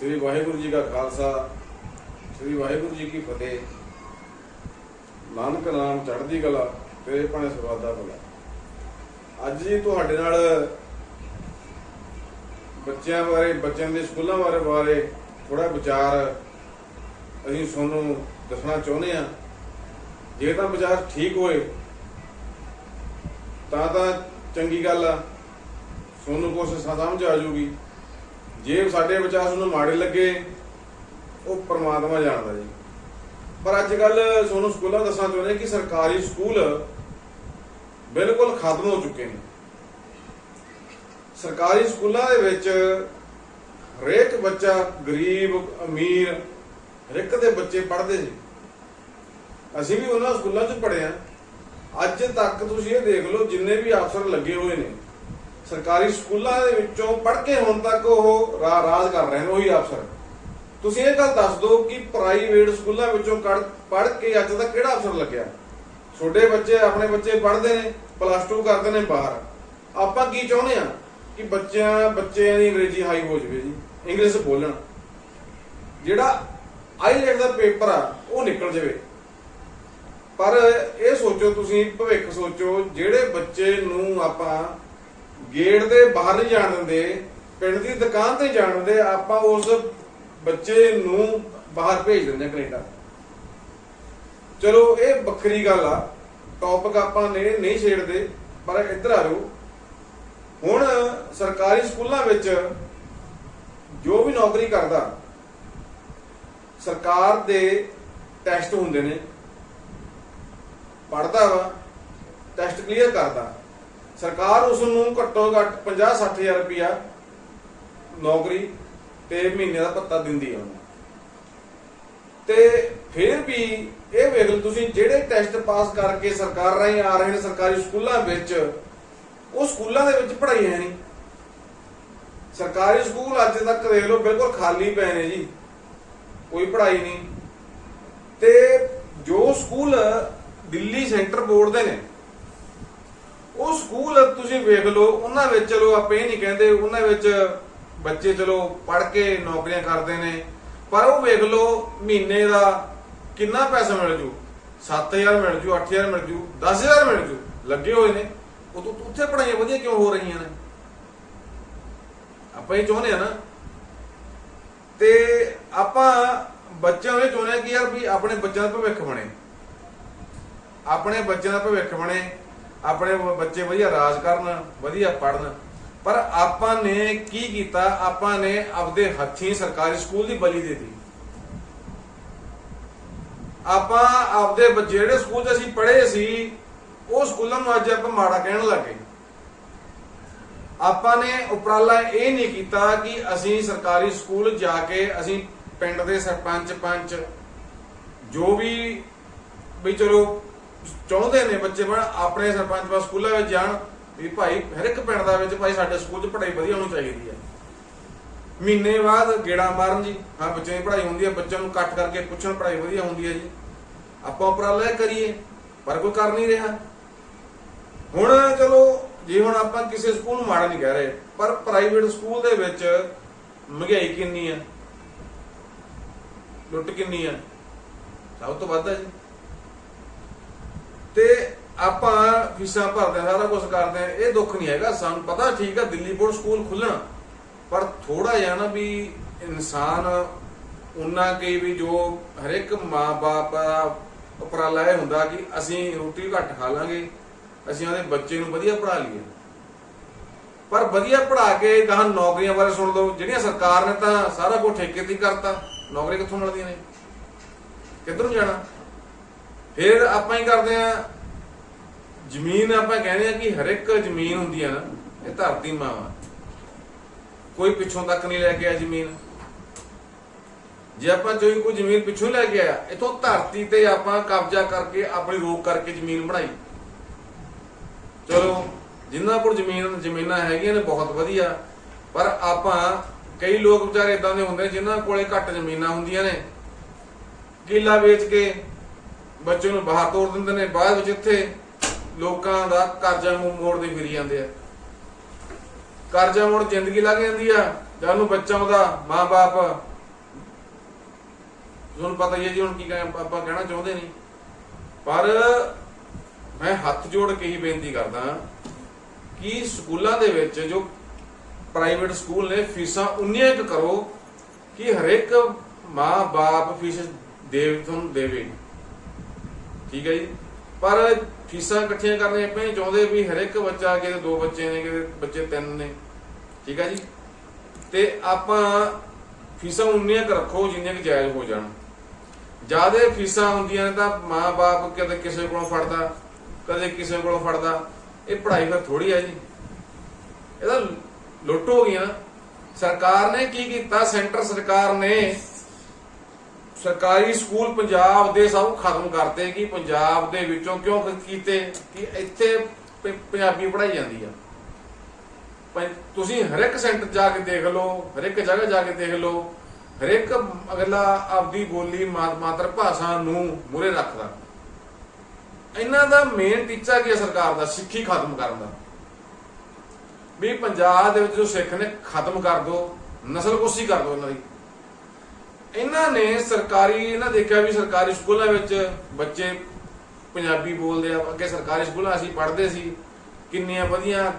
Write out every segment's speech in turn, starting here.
ਸ੍ਰੀ ਵਾਹਿਗੁਰੂ ਜੀ ਕਾ ਖਾਲਸਾ, ਸ੍ਰੀ ਵਾਹਿਗੁਰੂ ਜੀ ਕੀ ਫਤਿਹ। ਨਾਨਕ ਨਾਮ ਚੜ੍ਹਦੀ ਕਲਾ, ਤੇਰੇ ਭਾਣੇ ਸਵਾਦਾ ਭਲਾ। ਅੱਜ ਜੀ ਤੁਹਾਡੇ ਨਾਲ ਬੱਚਿਆਂ ਬਾਰੇ, ਬੱਚਿਆਂ ਦੇ ਸਕੂਲਾਂ ਬਾਰੇ ਬਾਰੇ ਥੋੜਾ ਵਿਚਾਰ ਅਸੀਂ ਤੁਹਾਨੂੰ ਦੱਸਣਾ ਚਾਹੁੰਦੇ ਆ ਜੇ ਤਾਂ ਵਿਚਾਰ ਠੀਕ ਹੋਏ, ਤਾਂ ਤਾਂ ਚੰਗੀ ਗੱਲ ਆ। ਤੁਹਾਨੂੰ ਕੁਛ ਸਮਝ ਆ ਜੂਗੀ ਜੇ ਸਾਡੇ ਵਿਚਾਰ ਤੁਹਾਨੂੰ ਮਾੜੇ ਲੱਗੇ, ਉਹ ਪਰਮਾਤਮਾ ਜਾਣਦਾ ਜੀ। ਪਰ ਅੱਜ ਕੱਲ ਤੁਹਾਨੂੰ ਸਕੂਲਾਂ ਦੱਸਣਾ ਚਾਹੁੰਦੇ ਕਿ ਸਰਕਾਰੀ ਸਕੂਲ ਬਿਲਕੁਲ ਖਤਮ ਹੋ ਚੁੱਕੇ ਨੇ। ਸਰਕਾਰੀ ਸਕੂਲਾਂ ਦੇ ਵਿੱਚ ਹਰੇਕ ਬੱਚਾ ਗਰੀਬ, ਅਮੀਰ ਹਰੇਕ ਦੇ ਬੱਚੇ ਪੜ੍ਹਦੇ ਸੀ ਅਸੀਂ ਵੀ ਉਹਨਾਂ ਸਕੂਲਾਂ 'ਚ ਪੜ੍ਹੇ ਆ। ਅੱਜ ਤੱਕ ਤੁਸੀਂ ਇਹ ਦੇਖ ਲਓ, ਜਿੰਨੇ ਵੀ ਅਫਸਰ ਲੱਗੇ ਹੋਏ ਨੇ ਸਰਕਾਰੀ ਸਕੂਲਾਂ ਦੇ ਵਿੱਚੋਂ ਪੜ੍ਹ ਕੇ ਹੁਣ ਤੱਕ ਉਹ ਰਾਜ ਕਰ ਰਹੇ ਨੇ, ਉਹੀ ਅਫਸਰ। ਤੁਸੀਂ ਇਹ ਗੱਲ ਦੱਸ ਦਿਓ ਕਿ ਪ੍ਰਾਈਵੇਟ ਸਕੂਲਾਂ ਵਿੱਚੋਂ ਪੜ੍ਹ ਕੇ ਅੱਜ ਤੱਕ ਕਿਹੜਾ ਅਫਸਰ ਲੱਗਿਆ? ਛੋਟੇ ਬੱਚੇ, ਆਪਣੇ ਬੱਚੇ ਪੜ੍ਹਦੇ ਨੇ ਪਲੱਸ 2 ਕਰਦੇ ਨੇ ਬਾਹਰ। ਆਪਾਂ ਕੀ ਚਾਹੁੰਦੇ ਆ ਕਿ ਬੱਚਿਆਂ ਬੱਚਿਆਂ ਦੀ ਅੰਗਰੇਜ਼ੀ ਹਾਈ ਹੋ ਜਾਵੇ ਜੀ ਇੰਗਲਿਸ਼ ਬੋਲਣ। ਜਿਹੜਾ ਆਈਲੈਟ ਦਾ ਪੇਪਰ ਆ, ਉਹ ਨਿਕਲ ਜਾਵੇ। ਪਰ ਇਹ ਸੋਚੋ ਤੁਸੀਂ, ਭਵਿੱਖ ਸੋਚੋ, ਜਿਹੜੇ ਬੱਚੇ ਨੂੰ ਆਪਾਂ ਗੇਟ ਦੇ ਬਾਹਰ ਨਹੀਂ ਜਾਣ ਦਿੰਦੇ, ਪਿੰਡ ਦੀ ਦੁਕਾਨ ਤੇ ਜਾਣ ਦਿੰਦੇ, ਆਪਾਂ ਉਸ ਬੱਚੇ ਨੂੰ ਬਾਹਰ ਭੇਜ ਦਿੰਦੇ ਹਾਂ ਕੈਨੇਡਾ। ਚਲੋ, ਇਹ ਵੱਖਰੀ ਗੱਲ ਆ ਟੌਪਿਕ ਆਪਾਂ ਨੇ ਨਹੀਂ ਛੇੜਦੇ, ਪਰ ਇੱਧਰ ਆ ਜਾਓ। ਹੁਣ ਸਰਕਾਰੀ ਸਕੂਲਾਂ ਵਿੱਚ ਜੋ ਵੀ ਨੌਕਰੀ ਕਰਦਾ, ਸਰਕਾਰ ਦੇ ਟੈਸਟ ਹੁੰਦੇ ਨੇ। ਪੜਦਾ ਵਾ ਟੈਸਟ ਕਲੀਅਰ ਕਰਦਾ। ਸਰਕਾਰ ਉਸ ਨੂੰ ਘੱਟੋ ਘੱਟ 50 60000 ਰੁਪਇਆ ਨੌਕਰੀ ਤੇ ਮਹੀਨੇ ਦਾ ਭੱਤਾ ਦਿੰਦੀ ਆ ਉਹਨੂੰ। ਤੇ ਫਿਰ ਵੀ ਇਹ ਵੇਖ ਲਓ ਤੁਸੀਂ ਜਿਹੜੇ ਟੈਸਟ ਪਾਸ ਕਰਕੇ ਸਰਕਾਰ ਰਾਹੀਂ ਆ ਰਹੇ ਨੇ, ਸਰਕਾਰੀ ਸਕੂਲਾਂ ਵਿੱਚ, ਉਹ ਸਕੂਲਾਂ ਦੇ ਵਿੱਚ ਪੜ੍ਹਾਈ ਹੈ ਨਹੀਂ। ਸਰਕਾਰੀ ਸਕੂਲ ਅੱਜ ਤੱਕ ਦੇਖ ਲਓ ਬਿਲਕੁਲ ਖਾਲੀ ਪਏ ਨੇ ਜੀ, ਕੋਈ ਪੜ੍ਹਾਈ ਨਹੀਂ। ਤੇ ਜੋ ਸਕੂਲ ਦਿੱਲੀ ਸੈਂਟਰ ਬੋਰਡ ਦੇ ਨੇ ਉਹ ਸਕੂਲ ਤੁਸੀਂ ਵੇਖ ਲਓ, ਉਹਨਾਂ ਵਿੱਚ ਚਲੋ ਆਪਾਂ ਇਹ ਨਹੀਂ ਕਹਿੰਦੇ, ਉਹਨਾਂ ਵਿੱਚ ਬੱਚੇ ਚਲੋ ਪੜ੍ਹ ਕੇ ਨੌਕਰੀਆਂ ਕਰਦੇ ਨੇ, ਪਰ ਉਹ ਵੇਖ ਲਓ ਮਹੀਨੇ ਦਾ ਕਿੰਨਾ ਪੈਸਾ ਮਿਲ ਜੂ? 7000 ਮਿਲ ਜੂ 8000 ਮਿਲ ਜੂ 10000 ਮਿਲ ਜੂ, ਲੱਗੇ ਹੋਏ ਨੇ। ਉਹ ਤੋਂ ਉੱਥੇ ਪੜ੍ਹਾਈਆਂ ਵਧੀਆ ਕਿਉਂ ਹੋ ਰਹੀਆਂ ਨੇ? ਆਪਾਂ ਇਹ ਚਾਹੁੰਦੇ ਆ ਨਾ। ਤੇ ਆਪਾਂ ਬੱਚਿਆਂ ਨੂੰ ਇਹ ਚਾਹੁੰਦੇ ਆ ਕਿ ਯਾਰ ਵੀ ਆਪਣੇ ਬੱਚਿਆਂ ਦਾ ਭਵਿੱਖ ਬਣੇ। ਆਪਣੇ ਬੱਚਿਆਂ ਦਾ ਭਵਿੱਖ ਬਣੇ। ਆਪਣੇ ਬੱਚੇ ਵਧੀਆ ਰਾਜ ਕਰਨ, ਵਧੀਆ ਪੜਨ ਪਰ ਆਪਾਂ ਨੇ ਕੀ ਕੀਤਾ? ਆਪਾਂ ਨੇ ਆਪਦੇ ਹੱਥੀਂ ਸਰਕਾਰੀ ਸਕੂਲ ਦੀ ਬਲੀ ਦੇ ਦਿੱਤੀ। ਆਪਾਂ ਆਪਦੇ ਜਿਹੜੇ ਸਕੂਲ 'ਚ ਅਸੀਂ ਪੜ੍ਹੇ ਸੀ, ਉਹ ਸਕੂਲਾਂ ਨੂੰ ਅੱਜ ਆਪਾਂ ਮਾੜਾ ਕਹਿਣ ਲੱਗੇ। ਆਪਾਂ ਨੇ ਉਪਰਾਲਾ ਇਹ ਨਹੀਂ ਕੀਤਾ ਕਿ ਅਸੀਂ ਸਰਕਾਰੀ ਸਕੂਲ ਜਾ ਕੇ ਅਸੀਂ ਪਿੰਡ ਦੇ ਸਰਪੰਚ, ਪੰਚ, ਜੋ ਵੀ ਵੀ ਚਲੋ ਚਾਹੁੰਦੇ ਨੇ ਬੱਚੇ ਬਣ ਆਪਣੇ ਸਰਪੰਚ ਬਸ ਸਕੂਲਾਂ ਵਿੱਚ ਜਾਣ ਵੀ ਭਾਈ ਹਰ ਇੱਕ ਪਿੰਡ ਦਾ ਵਿੱਚ ਭਾਈ ਸਾਡੇ ਸਕੂਲ 'ਚ ਪੜ੍ਹਾਈ ਵਧੀਆ ਹੋਣੀ ਚਾਹੀਦੀ ਹੈ। ਮਹੀਨੇ ਬਾਅਦ ਗੇੜਾ ਮਾਰਨ ਜੀ, ਹਾਂ ਬੱਚਿਆਂ ਦੀ ਪੜ੍ਹਾਈ ਹੁੰਦੀ ਹੈ, ਬੱਚਿਆਂ ਨੂੰ ਇਕੱਠ ਕਰਕੇ ਪੁੱਛਣ ਪੜ੍ਹਾਈ ਵਧੀਆ ਹੁੰਦੀ ਹੈ ਜੀ। ਆਪਾਂ ਉਪਰਾਲਾ ਕਰੀਏ, ਪਰ ਕੋਈ ਕਰ ਨਹੀਂ ਰਿਹਾ। ਹੁਣ ਚਲੋ, ਜੇ ਹੁਣ ਆਪਾਂ ਕਿਸੇ ਸਕੂਲ ਨੂੰ ਮਾੜਾ ਨਹੀਂ ਕਹਿ ਰਹੇ, ਪਰ ਪ੍ਰਾਈਵੇਟ ਸਕੂਲ ਦੇ ਵਿੱਚ ਮਹਿੰਗਾਈ ਕਿੰਨੀ ਆ ਲੁੱਟ ਕਿੰਨੀ ਆ ਸਭ ਤੋਂ ਵੱਧ ਹੈ ਜੀ। ਤੇ ਆਪਾਂ ਫੀਸਾਂ ਭਰਦੇ ਹਾਂ, ਸਾਰਾ ਕੁਝ ਕਰਦੇ ਆ ਇਹ ਦੁੱਖ ਨਹੀਂ ਹੈਗਾ ਸਾਨੂੰ ਪਤਾ ਠੀਕ ਆ ਦਿੱਲੀ ਬੋਰਡ ਸਕੂਲ ਖੁੱਲਣਾ ਪਰ ਥੋੜਾ ਜਿਹਾ ਨਾ ਵੀ ਇਨਸਾਨ ਉਹਨਾਂ ਕੇ ਵੀ ਜੋ ਹਰ ਇੱਕ ਮਾਂ-ਬਾਪ ਦਾ ਉਪਰਾਲਾ ਇਹ ਹੁੰਦਾ ਕਿ ਅਸੀਂ ਰੋਟੀ ਘੱਟ ਖਾ ਲਾਂਗੇ ਅਸੀਂ ਉਹਦੇ ਬੱਚੇ ਨੂੰ ਵਧੀਆ ਪੜ੍ਹਾ ਲਈਏ। ਪਰ ਵਧੀਆ ਪੜ੍ਹਾ ਕੇ ਗਾਹਾਂ ਨੌਕਰੀਆਂ ਬਾਰੇ ਸੁਣ ਲਓ। ਜਿਹੜੀਆਂ ਸਰਕਾਰ ਨੇ ਤਾਂ ਸਾਰਾ ਕੁਝ ਠੇਕੇ ਤੇ ਕਰਤਾ ਨੌਕਰੀ ਕਿੱਥੋਂ ਮਿਲਦੀਆਂ ਨੇ? ਕਿੱਧਰ ਨੂੰ ਜਾਣਾ? ਫਿਰ ਆਪਾਂ ਹੀ ਕਰਦੇ ਆ ਜ਼ਮੀਨ ਆਪਾਂ ਕਹਿੰਦੇ ਆ ਕਿ ਹਰ ਇੱਕ ਜ਼ਮੀਨ ਹੁੰਦੀ ਆ ਨਾ, ਇਹ ਧਰਤੀ ਮਾਂ ਵਾ ਕੋਈ ਪਿੱਛੋਂ ਤੱਕ ਨਹੀਂ ਲੈ ਕੇ ਆ ਜ਼ਮੀਨ। ਜੇ ਆਪਾਂ ਕੋਈ ਕੋਈ ਜ਼ਮੀਨ ਪਿੱਛੋਂ ਲੈ ਕੇ ਆਇਆ, ਇਥੋਂ ਧਰਤੀ ਤੇ ਆਪਾਂ ਕਬਜ਼ਾ ਕਰਕੇ ਆਪਣੀ ਰੋਕ ਕਰਕੇ ਜ਼ਮੀਨ ਬਣਾਈ। ਚਲੋ ਜਿਨ੍ਹਾਂ ਕੋਲ ਜ਼ਮੀਨ, ਜ਼ਮੀਨਾਂ ਹੈਗੀਆਂ ਨੇ ਬਹੁਤ ਵਧੀਆ, ਪਰ ਆਪਾਂ ਕਈ ਲੋਕ ਵਿਚਾਰੇ ਇਦਾਂ ਦੇ ਹੁੰਦੇ ਨੇ ਜਿਨ੍ਹਾਂ ਕੋਲੇ ਘੱਟ ਜ਼ਮੀਨਾਂ ਹੁੰਦੀਆਂ ਨੇ। ਕਿਲਾ ਵੇਚ ਕੇ ਬੱਚੇ ਨੂੰ ਬਾਹਰ ਤੋੜ ਦਿੰਦੇ ਨੇ, ਬਾਅਦ ਵਿੱਚ ਇੱਥੇ ਲੋਕਾਂ ਦਾ ਕਰਜ਼ਾ ਮੋ- ਮੋੜਦੇ ਫਿਰੀ ਜਾਂਦੇ ਆ। ਕਰਜ਼ਾ ਮੋੜ ਜ਼ਿੰਦਗੀ ਲੱਗ ਜਾਂਦੀ ਆ, ਜਾਂ ਉਹਨੂੰ ਬੱਚਾ ਉਹਦਾ ਮਾਂ-ਬਾਪ। ਤੁਹਾਨੂੰ ਪਤਾ ਹੀ ਹੈ ਜੀ, ਹੁਣ ਕੀ ਆਪਾਂ ਕਹਿਣਾ ਚਾਹੁੰਦੇ ਨਹੀਂ। ਪਰ ਮੈਂ ਹੱਥ ਜੋੜ ਕੇ ਹੀ ਬੇਨਤੀ ਕਰਦਾ ਕਿ ਸਕੂਲਾਂ ਦੇ ਵਿੱਚ ਜੋ ਪ੍ਰਾਈਵੇਟ ਸਕੂਲ ਨੇ, ਫੀਸਾਂ ਉਨੀਆਂ ਕੁ ਕਰੋ ਕਿ ਹਰੇਕ ਮਾਂ-ਬਾਪ ਫੀਸ ਦੇ, ਤੁਹਾਨੂੰ ਦੇਵੇ। ਠੀਕ ਹੈ ਜੀ। ਪਰ ਫੀਸਾਂ ਇਕੱਠੀਆਂ ਕਰਨੀਆਂ ਪਏ ਚਾਹੁੰਦੇ ਵੀ ਹਰੇਕ ਬੱਚਾ ਕਿਤੇ ਦੋ ਬੱਚੇ ਨੇ, ਕਿਤੇ ਬੱਚੇ ਤਿੰਨ ਨੇ। ਠੀਕ ਹੈ ਜੀ। ਤੇ ਆਪਾਂ ਫੀਸਾਂ ਉਨੀਆਂ ਕੁ ਰੱਖੋ ਜਿੰਨੀਆਂ ਕੁ ਜਾਇਜ਼ ਹੋ ਜਾਣ। ਜਿਆਦੇ ਫੀਸਾਂ ਹੁੰਦੀਆਂ ਨੇ ਤਾਂ ਮਾਂ-ਬਾਪ ਕਦੇ ਕਿਸੇ ਕੋਲੋਂ ਫੜਦਾ, ਕਦੇ ਕਿਸੇ ਕੋਲੋਂ ਫੜਦਾ। ਇਹ ਪੜ੍ਹਾਈ ਫਿਰ ਥੋੜੀ ਆ ਜੀ। ਇਹਦਾ ਲੁੱਟ ਹੋ ਗਈ ਨਾ। ਸਰਕਾਰ ਨੇ ਕੀ ਕੀਤਾ? ਸੈਂਟਰ ਸਰਕਾਰ ਨੇ ਸਰਕਾਰੀ ਸਕੂਲ ਪੰਜਾਬ ਦੇ ਸਭ ਖਤਮ ਕਰਤੇ ਕਿ ਪੰਜਾਬ ਦੇ ਵਿੱਚੋਂ ਕਿਉਂ ਕੀਤੇ? ਕਿ ਇੱਥੇ ਪੰਜਾਬੀ ਪੜਾਈ ਜਾਂਦੀ ਆ। ਪੰ- ਤੁਸੀਂ ਹਰ ਇੱਕ ਸੈਂਟਰ ਜਾ ਕੇ ਦੇਖ ਲਓ ਹਰ ਇੱਕ ਜਗ੍ਹਾ ਜਾ ਕੇ ਦੇਖ ਲਓ ਹਰ ਇੱਕ ਅਗਲਾ ਆਪਦੀ ਬੋਲੀ ਮਾਤ- ਮਾਤਰ ਭਾਸ਼ਾ ਨੂੰ ਮੂਰੇ ਰੱਖਦਾ। ਇਹਨਾਂ ਦਾ ਮੇਨ ਟੀਚਾ ਕੀ ਹੈ ਸਰਕਾਰ ਦਾ? ਸਿੱਖੀ ਖਤਮ ਕਰਨ ਦਾ। ਵੀ ਪੰਜਾਬ ਦੇ ਵਿੱਚ ਜੋ ਸਿੱਖ ਨੇ, ਖਤਮ ਕਰ ਦੋ ਨਸਲ ਕੁਸ਼ੀ ਕਰ ਦੋ ਇਹਨਾਂ ਦੀ। ਇਹਨਾਂ ਨੇ ਸਰਕਾਰੀ, ਇਹਨਾਂ ਦੇਖਿਆ ਵੀ ਸਰਕਾਰੀ ਸਕੂਲਾਂ ਵਿੱਚ ਬੱਚੇ ਪੰਜਾਬੀ ਬੋਲਦੇ ਆ। ਅੱਗੇ ਸਰਕਾਰੀ ਸਕੂਲਾਂ ਅਸੀਂ ਪੜ੍ਹਦੇ ਸੀ। ਕਿੰਨੀਆਂ ਵਧੀਆ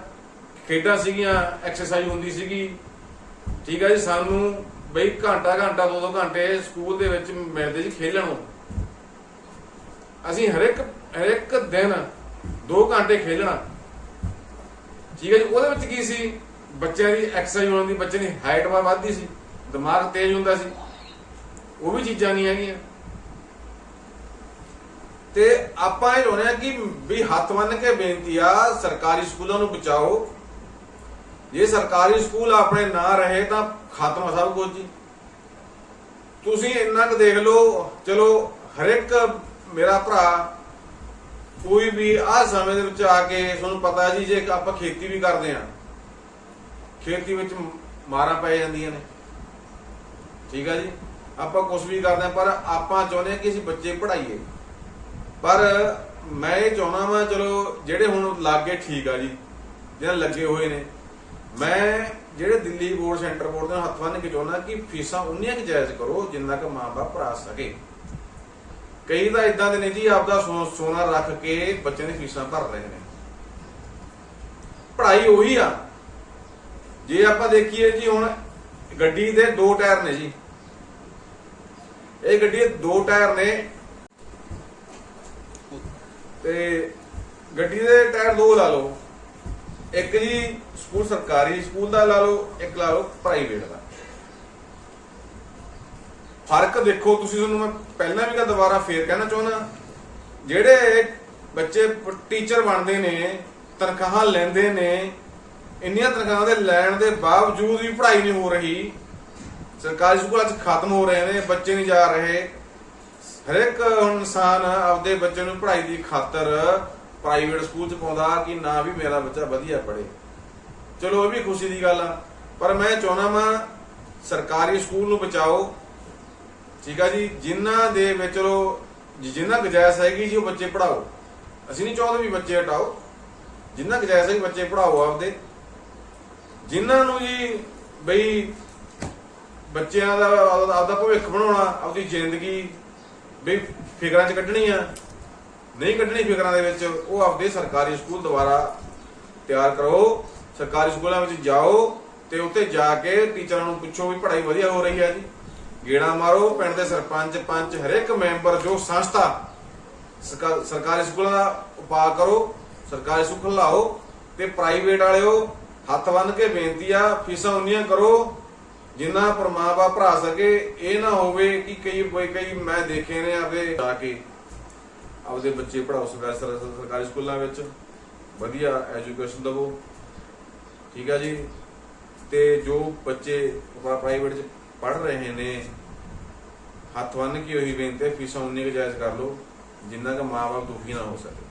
ਖੇਡਾਂ ਸੀਗੀਆਂ ਐਕਸਰਸਾਈਜ਼ ਹੁੰਦੀ ਸੀਗੀ। ਠੀਕ ਹੈ ਜੀ, ਸਾਨੂੰ ਬਈ ਘੰਟਾ ਘੰਟਾ ਦੋ ਦੋ ਘੰਟੇ ਸਕੂਲ ਦੇ ਵਿੱਚ ਮਿਲਦੇ ਸੀ ਖੇਲਣ ਨੂੰ। ਅਸੀਂ ਹਰੇਕ ਹਰੇਕ ਦਿਨ 2 ਘੰਟੇ ਖੇਲਣਾ। ਠੀਕ ਹੈ ਜੀ, ਉਹਦੇ ਵਿੱਚ ਕੀ ਸੀ? ਬੱਚਿਆਂ ਦੀ ਐਕਸਰਸਾਈਜ਼ ਹੋਣ ਦੀ ਬੱਚੇ ਦੀ ਹਾਈਟ ਵੱਧਦੀ ਸੀ। ਦਿਮਾਗ ਤੇਜ਼ ਹੁੰਦਾ ਸੀ। ਉਹ ਵੀ ਚੀਜ਼ਾਂ ਨਹੀਂ ਹੈਗੀਆਂ। ਤੇ ਆਪਾਂ ਇਹ ਚਾਹੁੰਦੇ ਆ ਕਿ ਵੀ ਹੱਥ ਬੰਨ ਕੇ ਬੇਨਤੀ ਆ, ਸਰਕਾਰੀ ਸਕੂਲਾਂ ਨੂੰ ਬਚਾਓ। ਜੇ ਸਰਕਾਰੀ ਸਕੂਲ ਆਪਣੇ ਨਾ ਰਹੇ ਤਾਂ ਖਤਮ ਸਭ ਕੁਝ ਜੀ। ਤੁਸੀਂ ਇੰਨਾ ਕੁ ਦੇਖ ਲਓ, ਚਲੋ ਹਰ ਇੱਕ ਮੇਰਾ ਭਰਾ ਕੋਈ ਵੀ ਆਹ ਸਮੇਂ ਦੇ ਵਿੱਚ ਆ ਕੇ ਤੁਹਾਨੂੰ ਪਤਾ ਜੀ, ਜੇ ਆਪਾਂ ਖੇਤੀ ਵੀ ਕਰਦੇ ਆ ਖੇਤੀ ਵਿੱਚ ਮਾਰਾਂ ਪੈ ਜਾਂਦੀਆਂ ਨੇ। ਠੀਕ ਆ ਜੀ? ਆਪਾਂ ਕੁਝ ਵੀ ਕਰਦੇ ਆ ਪਰ ਆਪਾਂ ਚਾਹੁੰਦੇ ਆ ਕਿ ਅਸੀਂ ਬੱਚੇ ਪੜ੍ਹਾਈਏ। ਪਰ ਮੈਂ ਇਹ ਚਾਹੁੰਦਾ ਵਾਂ, ਚਲੋ, ਜਿਹੜੇ ਹੁਣ ਲੱਗੇ ਠੀਕ ਆ ਜੀ ਜਿਹੜੇ ਲੱਗੇ ਹੋਏ ਨੇ। ਮੈਂ ਜਿਹੜੇ ਦਿੱਲੀ ਬੋਰਡ ਸੈਂਟਰ ਬੋਰਡ ਦੇ ਹੱਥ ਬੰਨ੍ਹ ਕੇ ਚਾਹੁੰਦਾ ਕਿ ਫੀਸਾਂ ਉਨੀਆਂ ਕੁ ਜਾਇਜ਼ ਕਰੋ, ਜਿੰਨਾ ਕਿ ਮਾਂ-ਬਾਪ ਭਰਾ ਸਕੇ। ਕਈ ਤਾਂ ਇਦਾਂ ਦੇ ਨੇ ਜੀ, ਆਪਦਾ ਸੋ- ਸੋਨਾ ਰੱਖ ਕੇ ਬੱਚਿਆਂ ਦੀ ਫੀਸਾਂ ਭਰ ਰਹੇ ਨੇ। ਪੜ੍ਹਾਈ ਉਹੀ ਆ। ਜੇ ਆਪਾਂ ਦੇਖੀਏ ਜੀ ਹੁਣ, ਗੱਡੀ ਦੇ ਦੋ ਟਾਇਰ ਨੇ ਜੀ। ਇਹ ਗੱਡੀ ਦੇ ਦੋ ਟਾਇਰ ਨੇ। ਤੇ ਗੱਡੀ ਦੇ ਟਾਇਰ ਦੋ ਲਾ ਲਓ। ਇੱਕ ਜੀ ਸਕੂਲ ਸਰਕਾਰੀ ਸਕੂਲ ਦਾ ਲਾ ਲਓ, ਇੱਕ ਲਾ ਲਓ ਪ੍ਰਾਈਵੇਟ ਦਾ। ਫ਼ਰਕ ਦੇਖੋ, ਤੁਸੀਂ ਤੁਹਾਨੂੰ ਮੈਂ ਪਹਿਲਾਂ ਵੀ ਕਾ ਦੁਬਾਰਾ ਫੇਰ ਕਹਿਣਾ ਚਾਹੁੰਦਾ, ਜਿਹੜੇ ਬੱਚੇ ਟੀਚਰ ਬਣਦੇ ਨੇ, ਤਨਖਾਹਾਂ ਲੈਂਦੇ ਨੇ, ਇੰਨੀਆਂ ਤਨਖਾਹਾਂ ਦੇ ਲੈਣ ਦੇ ਬਾਵਜੂਦ ਵੀ ਪੜ੍ਹਾਈ ਨਹੀਂ ਹੋ ਰਹੀ ਸਰਕਾਰੀ ਸਕੂਲ ਅੱਜ ਖਤਮ ਹੋ ਰਹੇ ਨੇ, ਬੱਚੇ ਨਹੀਂ ਜਾ ਰਹੇ। ਹਰ ਇੱਕ ਹੁਣ ਇਨਸਾਨ ਆਪਦੇ ਬੱਚੇ ਨੂੰ ਪੜ੍ਹਾਈ ਦੀ ਖਾਤਰ ਪ੍ਰਾਈਵੇਟ ਸਕੂਲ 'ਚ ਪਾਉਂਦਾ ਕਿ ਨਾ ਵੀ ਮੇਰਾ ਬੱਚਾ ਵਧੀਆ ਪੜ੍ਹੇ। ਚਲੋ ਇਹ ਵੀ ਖੁਸ਼ੀ ਦੀ ਗੱਲ ਆ, ਪਰ ਮੈਂ ਚਾਹੁੰਦਾ ਵਾਂ ਸਰਕਾਰੀ ਸਕੂਲ ਨੂੰ ਬਚਾਓ। ਠੀਕ ਆ ਜੀ ਜਿਨ੍ਹਾਂ ਦੇ ਵਿੱਚ ਚਲੋ ਜਿ- ਗੁਜਾਇਸ਼ ਹੈਗੀ ਜੀ ਉਹ ਬੱਚੇ ਪੜਾਓ ਅਸੀਂ ਨਹੀਂ ਚਾਹੁੰਦੇ ਵੀ ਬੱਚੇ ਹਟਾਓ। ਜਿੰਨਾ ਗੁਜਾਇਸ਼ ਹੈ ਬੱਚੇ ਪੜਾਓ ਆਪਦੇ। ਜਿਨ੍ਹਾਂ ਨੂੰ ਜੀ ਬਈ ਬੱਚਿਆਂ ਦਾ ਆਪਦਾ ਭਵਿੱਖ ਬਣਾਉਣਾ, ਆਪਦੀ ਜ਼ਿੰਦਗੀ ਵੀ ਫਿਕਰਾਂ 'ਚ ਕੱਢਣੀ ਆ। ਨਹੀਂ ਕੱਢਣੀ ਫਿਕਰਾਂ ਦੇ ਵਿੱਚ, ਉਹ ਆਪਦੇ ਸਰਕਾਰੀ ਸਕੂਲ ਦੁਆਰਾ ਤਿਆਰ ਕਰੋ। ਸਰਕਾਰੀ ਸਕੂਲਾਂ ਵਿੱਚ ਜਾਓ ਤੇ ਉੱਥੇ ਜਾ ਕੇ ਟੀਚਰਾਂ ਨੂੰ ਪੁੱਛੋ ਵੀ ਪੜ੍ਹਾਈ ਵਧੀਆ ਹੋ ਰਹੀ ਹੈ ਜੀ। ਗੇੜਾ ਮਾਰੋ, ਪਿੰਡ ਦੇ ਸਰਪੰਚ, ਪੰਚ, ਹਰੇਕ ਮੈਂਬਰ ਜੋ ਸੰਸਥਾ ਸਰਕਾਰੀ ਸਕੂਲਾਂ ਦਾ ਉਪਾਅ ਕਰੋ, ਸਰਕਾਰੀ ਸਕੂਲ ਲਾਓ ਤੇ ਪ੍ਰਾਈਵੇਟ ਵਾਲਿਓ ਹੱਥ ਬੰਨ ਕੇ ਬੇਨਤੀ ਆ, ਫੀਸਾਂ ਉਨੀਆਂ ਕਰੋ। ਜਿੰਨਾ ਪਰ ਮਾਂ-ਬਾਪ ਭਰਾ ਸਕੇ, ਇਹ ਨਾ ਹੋਵੇ ਕਿ ਕਈ ਕਈ ਮੈਂ ਦੇਖੇ ਨੇ ਆਪਦੇ ਜਾ ਕੇ, ਆਪਦੇ ਬੱਚੇ ਪੜਾਓ ਸਰਕਾਰੀ ਸਕੂਲਾਂ ਵਿੱਚ। ਵਧੀਆ ਐਜੂਕੇਸ਼ਨ ਦਵੋ। ਠੀਕ ਆ ਜੀ? ਤੇ ਜੋ ਬੱਚੇ ਪ੍ਰਾਈਵੇਟ ਚ ਪੜ ਰਹੇ ਨੇ, ਹੱਥ ਵੰਨ ਕੇ ਉਹੀ ਬੇਨਤੀ ਫੀਸਾਂ ਉਨੀ ਕੁ ਜਾਇਜ਼ ਕਰ ਲਓ, ਜਿੰਨਾ ਕਿ ਮਾਪੇ ਦੁਖੀ ਨਾ ਹੋ ਸਕੇ।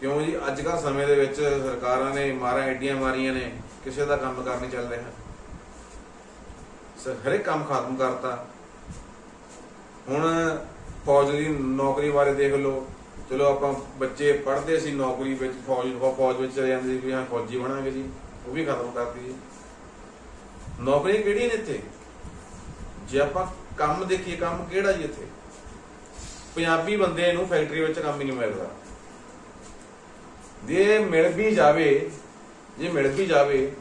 ਕਿਉਂ ਜੀ? ਅੱਜ ਕੱਲ੍ਹ ਸਮੇਂ ਦੇ ਵਿੱਚ ਸਰਕਾਰਾਂ ਨੇ ਮਾਰਾਂ ਐਡੀਆਂ ਮਾਰੀਆਂ ਨੇ, ਕਿਸੇ ਦਾ ਕੰਮ ਕਰ ਨਹੀਂ ਚੱਲ ਰਿਹਾ। ਸ- ਹਰੇਕ ਕੰਮ ਖਤਮ ਕਰਤਾ। ਹੁਣ ਫੌਜ ਦੀ ਨੌਕਰੀ ਬਾਰੇ ਦੇਖ ਲਓ। ਚਲੋ ਆਪਾਂ ਬੱਚੇ ਪੜ੍ਹਦੇ ਸੀ ਨੌਕਰੀ ਵਿੱਚ, ਫੌਜ ਫੌਜ ਵਿੱਚ ਚਲੇ ਜਾਂਦੇ ਸੀ ਵੀ ਹਾਂ, ਫੌਜੀ ਬਣਾਂਗੇ ਜੀ। ਉਹ ਵੀ ਖਤਮ ਕਰਤੀ ਜੀ। ਨੌਕਰੀ ਕਿਹੜੀ ਨੇ ਇੱਥੇ? ਜੇ ਆਪਾਂ ਕੰਮ ਦੇਖੀਏ, ਕੰਮ ਕਿਹੜਾ ਜੀ ਇੱਥੇ? ਪੰਜਾਬੀ ਬੰਦੇ ਨੂੰ ਫੈਕਟਰੀ ਵਿੱਚ ਕੰਮ ਹੀ ਨਹੀਂ ਮਿਲਦਾ। ਜੇ ਮਿਲ ਵੀ ਜਾਵੇ, ਜੇ ਮਿਲ ਵੀ ਜਾਵੇ,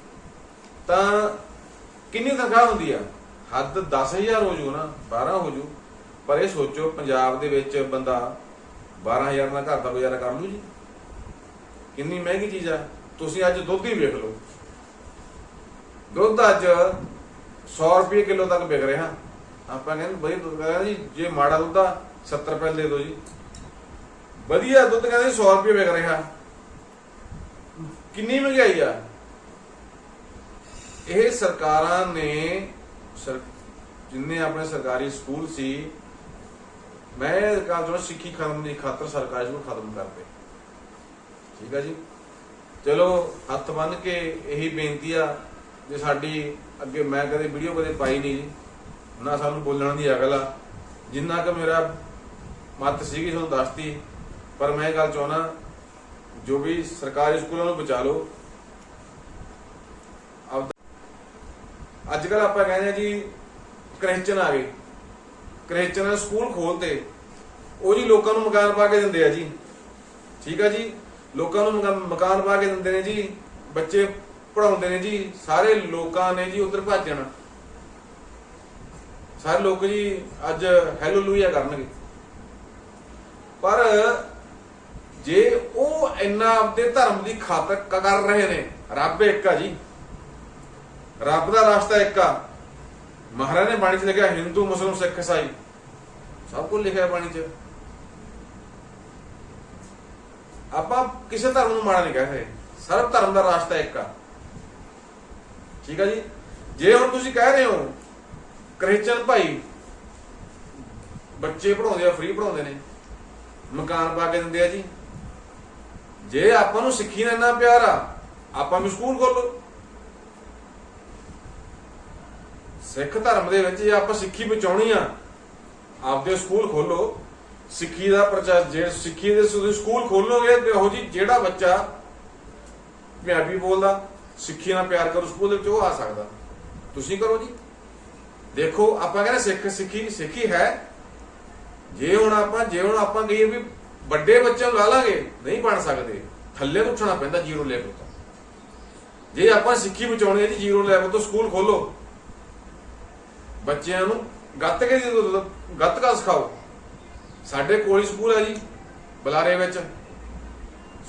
ਤਾਂ ਕਿੰਨੀ ਤਨਖਾਹ ਹੁੰਦੀ ਆ? ਹੱਦ 10000 ਹੋ ਜੂ ਨਾ 12 ਹੋ ਜੂ। ਪਰ ਇਹ ਸੋਚੋ, ਪੰਜਾਬ ਦੇ ਵਿੱਚ ਬੰਦਾ 12000 ਨਾਲ ਘਰ ਦਾ ਗੁਜ਼ਾਰਾ ਕਰ ਲੂ ਜੀ। ਕਿੰਨੀ ਮਹਿੰਗੀ ਚੀਜ਼ ਆ। ਤੁਸੀਂ ਅੱਜ ਦੁੱਧ ਹੀ ਵੇਖ ਲਓ। ਦੁੱਧ ਅੱਜ 100 ਰੁਪਏ ਕਿਲੋ ਤੱਕ ਵਿਕ ਰਿਹਾ। ਆਪਾਂ ਕਹਿੰਦੇ ਬਈ ਦੁੱਧ ਕਹਿੰਦੇ ਜੀ, ਜੇ ਮਾੜਾ ਦੁੱਧ ਆ 70 ਰੁਪਏ ਦੇ ਦਿਓ ਜੀ। ਵਧੀਆ ਦੁੱਧ ਕਹਿੰਦੇ 100 ਰੁਪਏ ਵਿਕ ਰਿਹਾ। ਕਿੰਨੀ ਮਹਿੰਗਾਈ ਆ? ਇਹ ਸਰਕਾਰਾਂ ਨੇ ਸਰ ਜਿੰਨੇ ਆਪਣੇ ਸਰਕਾਰੀ ਸਕੂਲ ਸੀ, ਮੈਂ ਕਹਾਂ ਜੋ ਸਿੱਖੀ ਖਤਮ ਦੀ ਖਾਤਰ ਸਰਕਾਰੀ ਨੂੰ ਖਤਮ ਕਰਦੇ ਠੀਕ ਆ ਜੀ? ਚਲੋ, ਹੱਥ ਬੰਨ ਕੇ ਇਹੀ ਬੇਨਤੀ ਆ ਜੇ ਸਾਡੀ ਅੱਗੇ ਮੈਂ ਕਦੇ ਵੀਡੀਓ ਕਦੇ ਪਾਈ ਨਹੀਂ। ਜੀ ਨਾ ਸਾਨੂੰ ਬੋਲਣ ਦੀ ਅਕਲ ਆ। ਜਿੰਨਾ ਕਿ ਮੇਰਾ ਮਤ ਸੀਗੀ, ਤੁਹਾਨੂੰ ਦੱਸਤੀ। ਪਰ ਮੈਂ ਇਹ ਗੱਲ ਚਾਹਣਾ ਜੋ ਵੀ ਸਰਕਾਰੀ ਸਕੂਲਾਂ ਨੂੰ ਬਚਾ ਲਓ ਅੱਜ ਕੱਲ ਆਪਾਂ ਕਹਿੰਦੇ ਆ ਜੀ ਕ੍ਰਿਸਚਨ ਆ ਗਏ। ਕ੍ਰਿਸਚਨ ਨੇ ਸਕੂਲ ਖੋਲਤੇ। ਉਹ ਜੀ ਲੋਕਾਂ ਨੂੰ ਮਕਾਨ ਪਾ ਕੇ ਦਿੰਦੇ ਆ ਜੀ। ਠੀਕ ਆ ਜੀ? ਲੋਕਾਂ ਨੂੰ ਮਕਾਨ ਪਾ ਕੇ ਦਿੰਦੇ ਨੇ ਜੀ। ਬੱਚੇ ਪੜਾਉਂਦੇ ਨੇ ਜੀ। ਸਾਰੇ ਲੋਕਾਂ ਨੇ ਜੀ ਉਧਰ ਭੱਜਣ। ਸਾਰੇ ਲੋਕ ਜੀ ਅੱਜ ਹੈਲੇਲੂਇਆ ਕਰਨਗੇ। ਪਰ ਜੇ ਉਹ ਇੰਨਾ ਆਪਦੇ ਧਰਮ ਦੀ ਖਾਤਰ ਕਰ ਰਹੇ ਨੇ, ਰੱਬ ਇੱਕ ਆ ਜੀ। ਰੱਬ ਦਾ ਰਾਸਤਾ ਇੱਕ ਆ। ਮਹਾਰਾਜ ਨੇ ਬਾਣੀ 'ਚ ਲਿਖਿਆ, ਹਿੰਦੂ ਮੁਸਲਮਾਨ ਸਿੱਖ ਇਸਾਈ ਸਭ ਕੁਝ ਲਿਖਿਆ ਬਾਣੀ 'ਚ। ਆਪਾਂ ਕਿਸੇ ਧਰਮ ਨੂੰ ਮਾੜਾ ਨਹੀਂ ਕਹਿ ਰਹੇ। ਸਰਬ ਧਰਮ ਦਾ ਰਾਸਤਾ ਇੱਕ ਆ। ਠੀਕ ਆ ਜੀ? ਜੇ ਹੁਣ ਤੁਸੀਂ ਕਹਿ ਰਹੇ ਹੋ, ਕ੍ਰਿਸਚਨ ਭਾਈ ਬੱਚੇ ਪੜਾਉਂਦੇ ਆ, ਫ੍ਰੀ ਪੜਾਉਂਦੇ ਨੇ, ਮਕਾਨ ਪਾ ਕੇ ਦਿੰਦੇ ਆ ਜੀ। ਜੇ ਆਪਾਂ ਨੂੰ ਸਿੱਖੀ ਨਾਲ ਇੰਨਾ ਪਿਆਰ ਆ, ਆਪਾਂ ਵੀ ਸਕੂਲ ਖੋਲੋ ਸਿੱਖ ਧਰਮ ਦੇ ਵਿੱਚ ਜੇ ਆਪਾਂ ਸਿੱਖੀ ਬਚਾਉਣੀ ਆ, ਆਪਦੇ ਸਕੂਲ ਖੋਲੋ। ਸਿੱਖੀ ਦਾ ਪ੍ਰਚਾਰ ਜੇ ਸਿੱਖੀ ਦੇ ਤੁਸੀਂ ਸਕੂਲ ਖੋਲੋਗੇ ਤੇ ਉਹ ਜੀ ਜਿਹੜਾ ਬੱਚਾ ਪੰਜਾਬੀ ਬੋਲਦਾ, ਸਿੱਖੀ ਨਾਲ ਪਿਆਰ ਕਰੋ, ਸਕੂਲ ਦੇ ਵਿੱਚ ਉਹ ਆ ਸਕਦਾ। ਤੁਸੀਂ ਕਰੋ ਜੀ। ਦੇਖੋ, ਆਪਾਂ ਕਹਿੰਦੇ ਸਿੱਖ, ਸਿੱਖੀ ਸਿੱਖੀ ਹੈ। ਜੇ ਹੁਣ ਆਪਾਂ, ਜੇ ਹੁਣ ਆਪਾਂ ਕਹੀਏ ਵੀ ਵੱਡੇ ਬੱਚਿਆਂ ਨੂੰ ਲਾ ਲਾਂਗੇ, ਨਹੀਂ ਬਣ ਸਕਦੇ। ਥੱਲੇ ਤੋਂ ਉੱਠਣਾ ਪੈਂਦਾ ਜ਼ੀਰੋ ਲੈਵਲ ਤੋਂ। ਜੇ ਆਪਾਂ ਸਿੱਖੀ ਬਚਾਉਣੀ ਹੈ ਜੀ ਜ਼ੀਰੋ ਲੈਵਲ ਤੋਂ, ਸਕੂਲ ਖੋਲੋ। ਬੱਚਿਆਂ ਨੂੰ ਗੱਤਕੇ ਦੀ ਗੱਤਕਾ ਸਿਖਾਓ ਸਾਡੇ ਕੋਲ ਹੀ ਸਕੂਲ ਹੈ ਜੀ, ਬਲਾਰੇ ਵਿੱਚ।